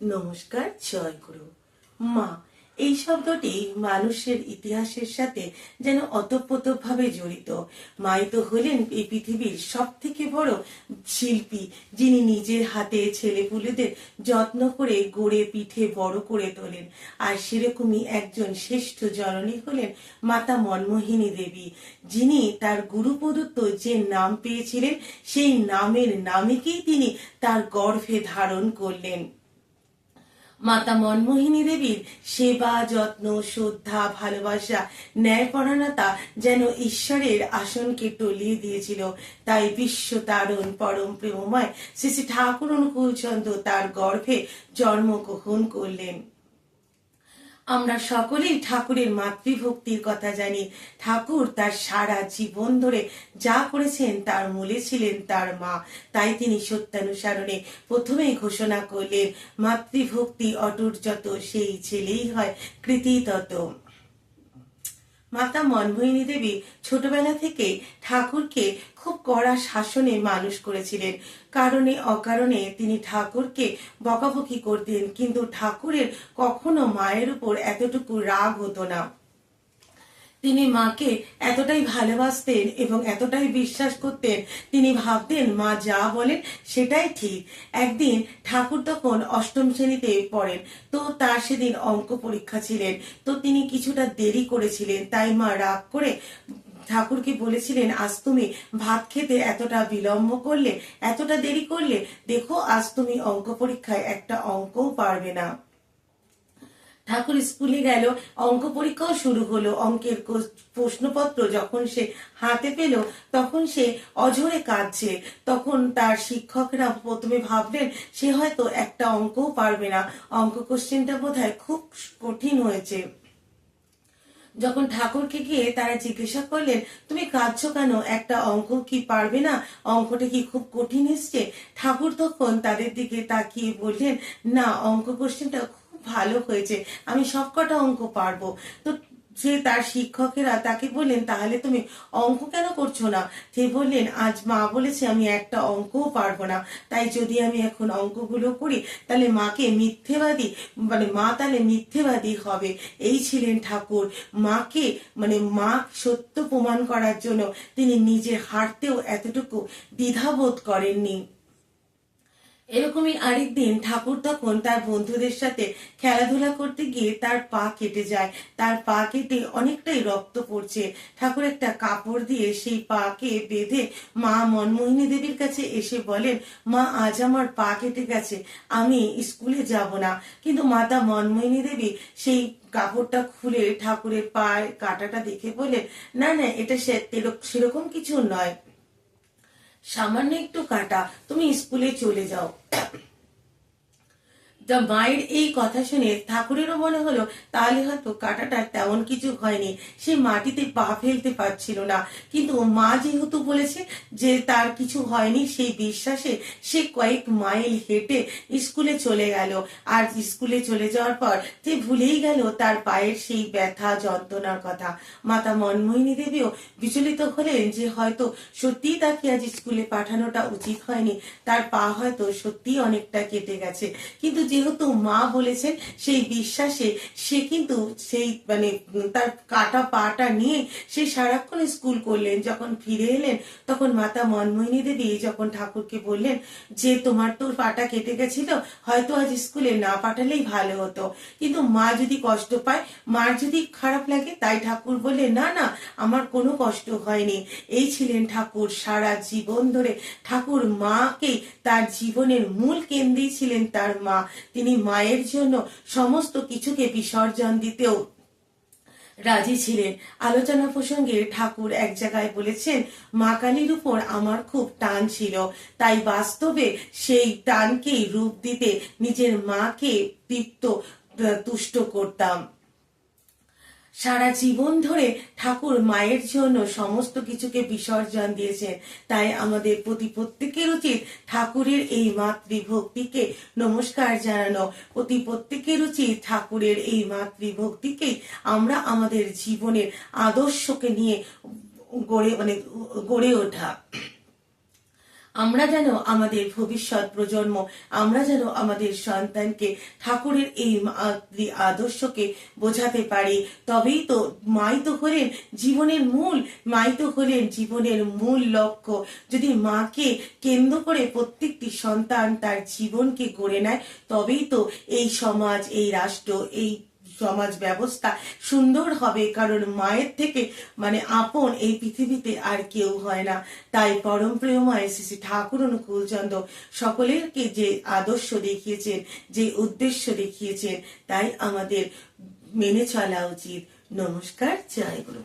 নমস্কার, জয় গুরু। মা, এই শব্দটি মানুষের ইতিহাসের সাথে যেন অতপ্রতভাবে জড়িত। মাই তো হলেন এই পৃথিবীর সব থেকে বড় শিল্পী, যিনি নিজের হাতে ছেলেপুলেদের যত্ন করে গড়ে, পিঠে বড় করে তোলেন। আর সেরকমই একজন শ্রেষ্ঠ জননী হলেন মাতা মনমোহিনী দেবী, যিনি তার গুরু প্রদত্ত যে নাম পেয়েছিলেন, সেই নামের নামেকেই তিনি তার গর্ভে ধারণ করলেন। মাতা মনমোহিনী দেবীর সেবা, যত্ন, শ্রদ্ধা, ভালোবাসা, ন্যায়পরায়ণতা যেন ঈশ্বরের আসনকে টলিয়ে দিয়েছিল। তাই বিশ্ব তারণ, পরম প্রেমময় শ্রী শ্রী ঠাকুর অনুকূলচন্দ্র তার গর্ভে জন্মগ্রহণ করলেন। আমরা সকলেই ঠাকুরের মাতৃভক্তির কথা জানি। ঠাকুর তার সারা জীবন ধরে যা করেছেন তার মূলে ছিলেন তার মা। তাই তিনি সত্যানুসারণে প্রথমেই ঘোষণা করলেন, মাতৃভক্তি অটুট যত সেই ছেলেই হয়, কৃতি তত। মাতা মনমোহিনী দেবী ছোটবেলা থেকে ঠাকুরকে খুব কড়া শাসনে মানুষ করেছিলেন। কারণে অকারণে তিনি ঠাকুরকে বকাবকি করতেন, কিন্তু ঠাকুরের কখনো মায়ের উপর এতটুকু রাগ হতো না। তিনি মাকে এতটাই ভালোবাসতেন এবং এতটাই বিশ্বাস করতেন, তিনি ভাবতেন, মা যা বলেন সেটাই ঠিক। একদিন ঠাকুর তখন অষ্টম শ্রেণীতে পড়েন। তো তার সেদিন অঙ্ক পরীক্ষা ছিলেন। তো তিনি কিছুটা দেরি করেছিলেন, তাই মা রাগ করে ঠাকুরকে বলেছিলেন, আজ তুমি ভাত খেতে এতটা বিলম্ব করলে, এতটা দেরি করলে, দেখো আজ তুমি অঙ্ক পরীক্ষায় একটা অঙ্কও পারবে না। ঠাকুর স্কুলে গেল, অঙ্ক পরীক্ষাও শুরু হলো। অঙ্কের প্রশ্নপত্র যখন সে হাতে পেল, তখন সে অঝরে কাঁদছে। তখন তার শিক্ষকরা প্রথমে ভাবলেন, সে হয়তো একটা অঙ্কও পারবে না। অঙ্ক কোশ্চেনটা বোধহয় খুব কঠিন হয়েছে। যখন ঠাকুরকে গিয়ে তারা জিজ্ঞাসা করলেন, তুমি কাঁদছো কেন? একটা অঙ্ক কি পারবে না? অঙ্কটা কি খুব কঠিন এসছে? ঠাকুর তখন তাদের দিকে তাকিয়ে বললেন, না, অঙ্ক কোশ্চেনটা খুব ভালো হয়েছে। আমি সবকটা অঙ্ক পারব। তো সে তার শিক্ষকেরা তাকে বললেন, তাহলে তুমি অঙ্ক কেন করছ না? সে বললেন, আজ মা বলেছে আমি একটা অঙ্কও পারব না। তাই যদি আমি এখন অঙ্কগুলো করি, তাহলে মাকে মিথ্যেবাদী মানে মা তাহলে মিথ্যেবাদী হবে। এই ছিলেন ঠাকুর। মাকে মানে মা সত্য প্রমাণ করার জন্য তিনি নিজে হারতেও এতটুকু দ্বিধাবোধ করেননি। এরকমই আরেকদিন ঠাকুর তখন তার বন্ধুদের সাথে খেলাধুলা করতে গিয়ে তার পা কেটে যায়। তার পা কেটে অনেকটাই রক্ত পড়ছে। ঠাকুর একটা কাপড় দিয়ে সেই পাকে বেঁধে মা মনমোহিনী দেবীর কাছে এসে বলেন, মা, আজ আমার পা কেটে গেছে, আমি স্কুলে যাব না। কিন্তু মাতা মনমোহিনী দেবী সেই কাপড়টা খুলে ঠাকুরের পায়ের কাটাটা দেখে বলেন না না, এটা সে- সেরকম কিছু নয়। সামান্য একটু কাটা তুমি স্কুলে চলে যাও। তা মায়ের এই কথা শুনে ঠাকুরেরও মনে হলো, তাহলে হয়তো কাটাটা তেমন কিছু হয়নি। সে মাটিতে পা ফেলতে পারছিল না। কিন্তু মা যেহেতু বলেছে যে তার কিছু হয়নি, সেই বিশ্বাসে সে কয়েক মাইল হেঁটে স্কুলে চলে গেল। আর স্কুলে চলে যাওয়ার পর সে ভুলেই গেল তার পায়ের সেই ব্যথা, যন্ত্রণার কথা। মাতা মনমোহিনী দেবীও বিচলিত হলেন যে হয়তো সত্যিই তাকে আজ স্কুলে পাঠানোটা উচিত হয়নি। তার পা হয়তো সত্যিই অনেকটা কেটে গেছে। কিন্তু যেহেতু মা বলেছেন, সেই বিশ্বাসে সে কিন্তু সেই মানে তার কাটা পাটা নিয়ে সে সারাক্ষণ স্কুল করলেন। যখন ফিরে এলেন, তখন মাতা মনমোহিনী দেবী যখন ঠাকুরকে বললেন যে, তোমার তো পাটা কেটে গেছিল, হয়তো আজ স্কুলে না পাঠালেই ভালো হতো। কিন্তু মা যদি কষ্ট পায়, মার যদি খারাপ লাগে, তাই ঠাকুর বলে না না, আমার কোনো কষ্ট হয়নি। এই ছিলেন ঠাকুর সারা জীবন ধরে। ঠাকুর মাকে তার জীবনের মূল কেন্দ্রেই ছিলেন তার মা। তিনি মায়ের জন্য সমস্ত কিছুকে বিসর্জন দিতেও রাজি ছিলেন। আলোচনা প্রসঙ্গে ঠাকুর এক জায়গায় বলেছেন, মা কালীর উপর আমার খুব টান ছিল। তাই বাস্তবে সেই টানকেই রূপ দিতে নিজের মাকে তৃপ্ত তুষ্ট করতাম। সারা জীবন ধরে ঠাকুর মায়ের জন্য সমস্ত কিছুকে বিসর্জন দিয়েছেন। তাই আমাদের প্রতি প্রত্যেকের উচিত ঠাকুরের এই মাতৃভক্তিকে নমস্কার জানানো। প্রতি প্রত্যেকের উচিত ঠাকুরের এই মাতৃভক্তিকেই আমরা আমাদের জীবনের আদর্শকে নিয়ে গড়ে মানে গড়ে ওঠা। আমরা যেন আমাদের ভবিষ্যৎ প্রজন্ম, আমরা যেন আমাদের সন্তানকে ঠাকুরের এই আদর্শকে বোঝাতে পারি, তবেই তো মাই তো হলেন জীবনের মূল মাই তো হলেন জীবনের মূল লক্ষ্য। যদি মাকে কেন্দ্র করে প্রত্যেকটি সন্তান তার জীবনকে গড়ে নেয়, তবেই তো এই সমাজ, এই রাষ্ট্র, এই সমাজ ব্যবস্থা সুন্দর হবে, কারণ মায়ের থেকে মানে আপন এই পৃথিবীতে আর কেউ হয় না। তাই পরম প্রেমময় শ্রী ঠাকুর অনুকূলচন্দ্র সকলেরকে যে আদর্শ দেখিয়েছেন, যে উদ্দেশ্য দেখিয়েছেন, তাই আমাদের মেনে চলা উচিত। নমস্কার, জয় গুরু।